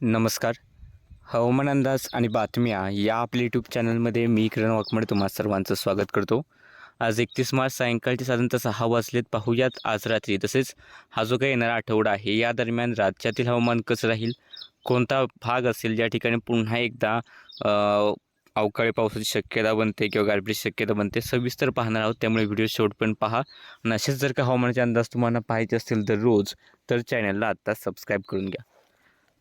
नमस्कार. हवामान अंदाज आणि बातम्या या आपल्या यूट्यूब चॅनलमध्ये मी किरण वाकमड तुम्हा सर्वांचं स्वागत करतो. आज एकतीस मार्च सायंकाळचे साधारणतः सहा वाजलेत. पाहूयात आज रात्री. तसेच हा जो काही येणारा आठवडा आहे या दरम्यान राज्यातील हवामान कसं राहील? कोणता भाग असेल? या ठिकाणी पुन्हा एकदा अवकाळी पावसाची शक्यता बनते किंवा गारपीटची शक्यता बनते सविस्तर पाहणार आहोत. त्यामुळे व्हिडिओ शेवटपर्यंत पहा. आणि असेच जर का हवामानाचे अंदाज तुम्हाला पाहायचे असतील दररोज तर चॅनलला आत्ता सबस्क्राईब करून घ्या.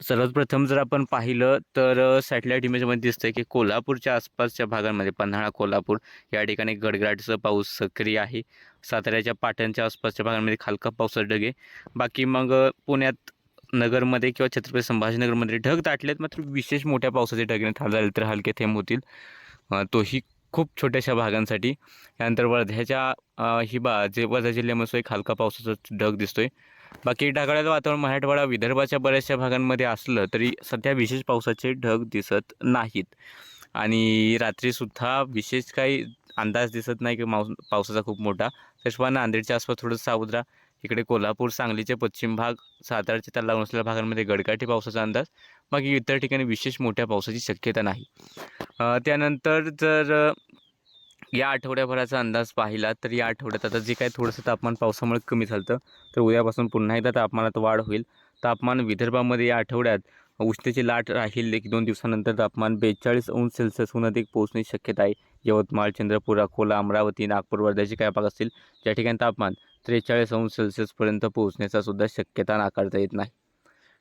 सर्वप्रथम जर आपण पाहिलं तर सॅटेलाईट इमेजमध्ये दिसतंय की कोल्हापूरच्या आसपासच्या भागांमध्ये पन्हाळा कोल्हापूर या ठिकाणी गडगडाटचा पाऊस सक्रिय आहे. साताऱ्याच्या पाटणच्या आसपासच्या भागांमध्ये खालका पावसाचे ढगे बाकी मग पुण्यात नगरमध्ये किंवा छत्रपती संभाजीनगरमध्ये ढग दाटलेत मात्र विशेष मोठ्या पावसाचे ढग नाही झाले तर हलके थेंब होतील. तोही खूप छोट्याशा भागांसाठी. त्यानंतर वर्ध्याच्या हिबा ही बा जे वर्धा जिल्ह्यामध्ये एक हलका पावसाचा ढग दिसतोय. बाकी ढगाळ्याचं वातावरण मराठवाडा विदर्भाच्या बऱ्याचशा भागांमध्ये असलं तरी सध्या विशेष पावसाचे ढग दिसत नाहीत. आणि रात्रीसुद्धा विशेष काही अंदाज दिसत नाही की माऊस पावसाचा खूप मोठा. त्याशिवाय नांदेडच्या आसपास थोडं सावध राहा. इकडे कोल्हापूर सांगलीचे पश्चिम भाग सातारचे त्याला लागून असलेल्या भागांमध्ये गडकाठी पावसाचा अंदाज. बाकी इतर ठिकाणी विशेष मोठ्या पावसाची शक्यता नाही. त्यानंतर जर या आठवड्याभराचा अंदाज पाहिला तर या आठवड्यात आता जे काही थोडंसं तापमान पावसामुळे कमी झालं तर उद्यापासून पुन्हा एकदा तापमानात वाढ होईल. तापमान विदर्भामध्ये या आठवड्यात उष्णतेची लाट राहील एक दोन दिवसानंतर तापमान बेचाळीस अंश सेल्सिअसहून अधिक पोहोचण्याची शक्यता आहे. यवतमाळ चंद्रपूर अकोला अमरावती नागपूर वर्ध्याचे काही भाग असतील ज्या ठिकाणी तापमान त्रेचाळीस अंश सेल्सिअसपर्यंत पोहोचण्याचा सुद्धा शक्यता नाकारता येत नाही.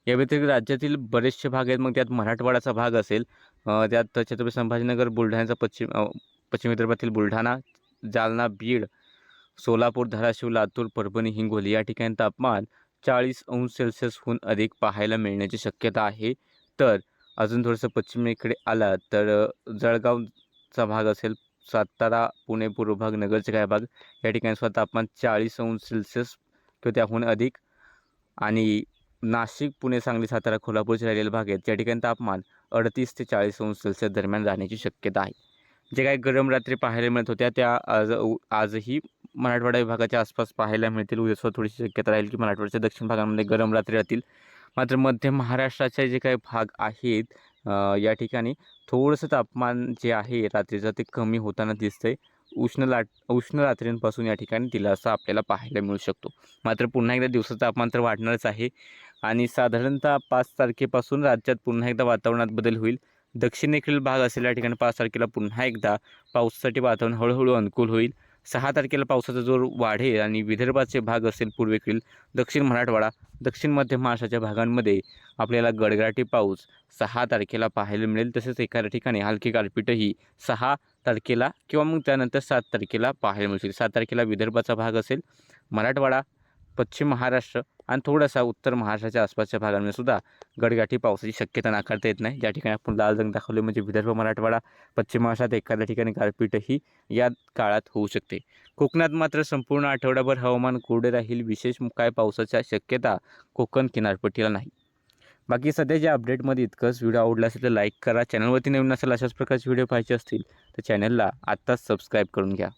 या व्यतिरिक्त राज्यातील बरेचसे भाग आहेत मग त्यात मराठवाड्याचा भाग असेल त्यात छत्रपती संभाजीनगर बुलढाण्याचा पश्चिम पश्चिम विदर्भातील बुलढाणा जालना बीड सोलापूर धाराशिव लातूर परभणी हिंगोली या ठिकाणी तापमान चाळीस अंश सेल्सिअसहून अधिक पाहायला मिळण्याची शक्यता आहे. तर अजून थोडंसं पश्चिमेकडे आला तर जळगावचा भाग असेल सातारा पुणे पूर्व भाग नगरचे काही भाग या ठिकाणी सुद्धा तापमान चाळीस अंश सेल्सिअस किंवा त्याहून अधिक. आणि नाशिक पुणे सांगली सातारा कोल्हापूरचे राहिलेले भाग आहेत. त्या ठिकाणी तापमान अडतीस ते चाळीस अंश सेल्सिअस दरम्यान राहण्याची शक्यता आहे. जे काही गरम रात्री पाहायला मिळत होत्या त्या आज उ- आजही मराठवाडा विभागाच्या आसपास पाहायला मिळतील. उद्या थोडीशी शक्यता राहील की मराठवाड्याच्या दक्षिण भागामध्ये गरम रात्री राहतील. मात्र मध्य महाराष्ट्राचे जे काही भाग आहेत या ठिकाणी थोडंसं तापमान जे आहे रात्रीचं ते कमी होताना दिसतंय. उष्ण लाट उष्ण रात्रींपासून या ठिकाणी दिलासा आपल्याला पाहायला मिळू शकतो. मात्र पुन्हा एकदा दिवसाचं तापमान तर वाढणारच आहे आणि साधारणतः पाच तारखेपासून राज्यात पुन्हा एकदा वातावरणात बदल होईल. दक्षिणेकडील भाग असेल या ठिकाणी पाच तारखेला पुन्हा एकदा पावसासाठी वातावरण हळूहळू अनुकूल होईल. सहा तारखेला पावसाचा जोर वाढेल आणि विदर्भाचे भाग असेल पूर्वेकडील दक्षिण मराठवाडा दक्षिण मध्य महाराष्ट्राच्या भागांमध्ये आपल्याला गडगडाटी पाऊस सहा तारखेला पाहायला मिळेल. तसेच एखाद्या ठिकाणी हलकी गारपीटही सहा तारखेला किंवा मग त्यानंतर सात तारखेला पाहायला मिळू सात तारखेला विदर्भाचा भाग असेल मराठवाडा पश्चिम महाराष्ट्र आणि थोडासा उत्तर महाराष्ट्राच्या आसपासच्या भागांमध्ये सुद्धा गडगाठी पावसाची शक्यता नाकारता येत नाही. ज्या ठिकाणी आपण लाल रंग दाखवले म्हणजे विदर्भ मराठवाडा पश्चिम महाराष्ट्रात एखाद्या ठिकाणी गारपीटही या काळात होऊ शकते. कोकणात मात्र संपूर्ण आठवडाभर हवामान कोरडे राहील. विशेष काय पावसाच्या शक्यता कोकण किनारपट्टीला नाही. बाकी सध्याच्या अपडेटमध्ये इतकंच व्हिडिओ आवडला असेल तर लाईक करा. चॅनलवरती नवीन असेल अशाच प्रकारचे व्हिडिओ पाहिजे असतील तर चॅनलला आत्ताच सबस्क्राईब करून घ्या.